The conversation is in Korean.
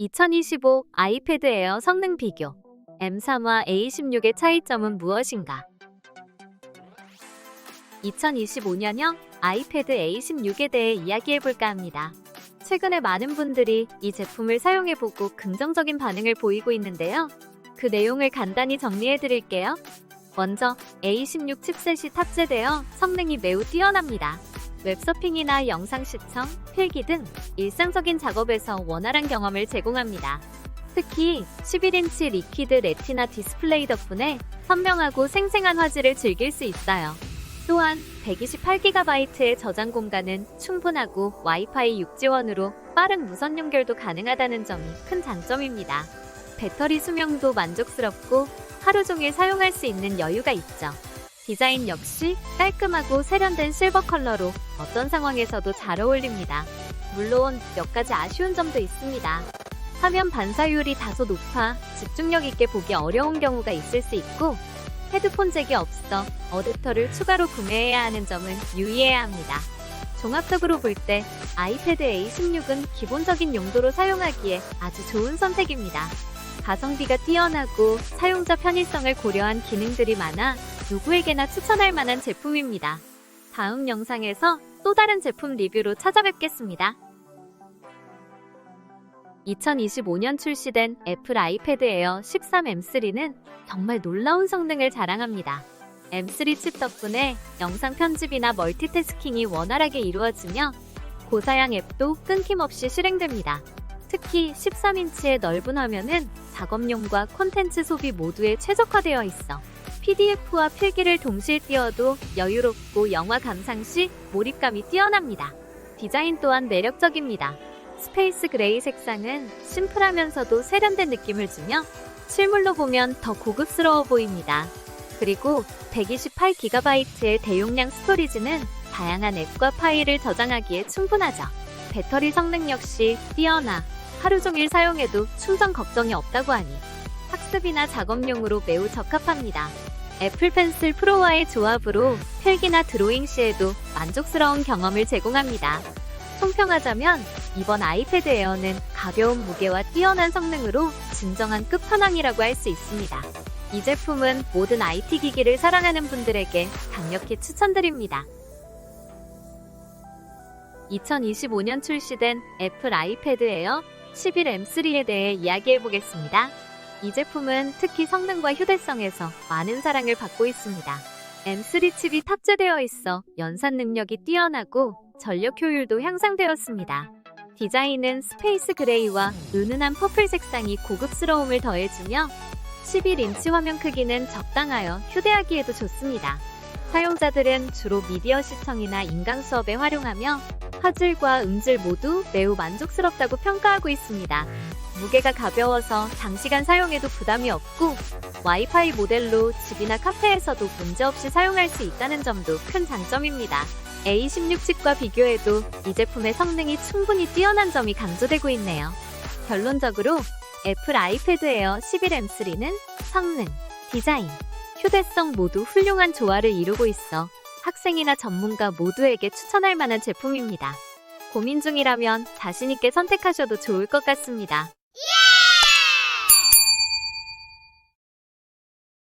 2025 아이패드 에어 성능 비교 M3와 A16의 차이점은 무엇인가? 2025년형 아이패드 A16에 대해 이야기해볼까 합니다. 최근에 많은 분들이 이 제품을 사용해보고 긍정적인 반응을 보이고 있는데요. 그 내용을 간단히 정리해드릴게요. 먼저 A16 칩셋이 탑재되어 성능이 매우 뛰어납니다. 웹서핑이나 영상 시청, 필기 등 일상적인 작업에서 원활한 경험을 제공합니다. 특히 11인치 리퀴드 레티나 디스플레이 덕분에 선명하고 생생한 화질을 즐길 수 있어요. 또한 128GB의 저장 공간은 충분하고 와이파이 6 지원으로 빠른 무선 연결도 가능하다는 점이 큰 장점입니다. 배터리 수명도 만족스럽고 하루 종일 사용할 수 있는 여유가 있죠. 디자인 역시 깔끔하고 세련된 실버 컬러로 어떤 상황에서도 잘 어울립니다. 물론 몇 가지 아쉬운 점도 있습니다. 화면 반사율이 다소 높아 집중력 있게 보기 어려운 경우가 있을 수 있고 헤드폰 잭이 없어 어댑터를 추가로 구매해야 하는 점은 유의해야 합니다. 종합적으로 볼 때 아이패드 A16은 기본적인 용도로 사용하기에 아주 좋은 선택입니다. 가성비가 뛰어나고 사용자 편의성을 고려한 기능들이 많아 누구에게나 추천할 만한 제품입니다. 다음 영상에서 또 다른 제품 리뷰로 찾아뵙겠습니다. 2025년 출시된 애플 아이패드 에어 13M3는 정말 놀라운 성능을 자랑합니다. M3 칩 덕분에 영상 편집이나 멀티태스킹이 원활하게 이루어지며 고사양 앱도 끊김없이 실행됩니다. 특히 13인치의 넓은 화면은 작업용과 콘텐츠 소비 모두에 최적화되어 있어 PDF와 필기를 동시에 띄워도 여유롭고 영화 감상 시 몰입감이 뛰어납니다. 디자인 또한 매력적입니다. 스페이스 그레이 색상은 심플하면서도 세련된 느낌을 주며 실물로 보면 더 고급스러워 보입니다. 그리고 128GB의 대용량 스토리지는 다양한 앱과 파일을 저장하기에 충분하죠. 배터리 성능 역시 뛰어나 하루 종일 사용해도 충전 걱정이 없다고 하니 학습이나 작업용으로 매우 적합합니다. 애플 펜슬 프로와의 조합으로 필기나 드로잉 시에도 만족스러운 경험을 제공합니다. 총평하자면 이번 아이패드 에어는 가벼운 무게와 뛰어난 성능으로 진정한 끝판왕이라고 할 수 있습니다. 이 제품은 모든 IT 기기를 사랑하는 분들에게 강력히 추천드립니다. 2025년 출시된 애플 아이패드 에어 11M3에 대해 이야기해 보겠습니다. 이 제품은 특히 성능과 휴대성에서 많은 사랑을 받고 있습니다. M3 칩이 탑재되어 있어 연산 능력이 뛰어나고 전력 효율도 향상되었습니다. 디자인은 스페이스 그레이와 은은한 퍼플 색상이 고급스러움을 더해주며 11인치 화면 크기는 적당하여 휴대하기에도 좋습니다. 사용자들은 주로 미디어 시청이나 인강 수업에 활용하며 화질과 음질 모두 매우 만족스럽다고 평가하고 있습니다. 무게가 가벼워서 장시간 사용해도 부담이 없고 와이파이 모델로 집이나 카페에서도 문제없이 사용할 수 있다는 점도 큰 장점입니다. A16 칩과 비교해도 이 제품의 성능이 충분히 뛰어난 점이 강조되고 있네요. 결론적으로 애플 아이패드 에어 11M3는 성능, 디자인, 휴대성 모두 훌륭한 조화를 이루고 있어 학생이나 전문가 모두에게 추천할 만한 제품입니다. 고민 중이라면 자신있게 선택하셔도 좋을 것 같습니다.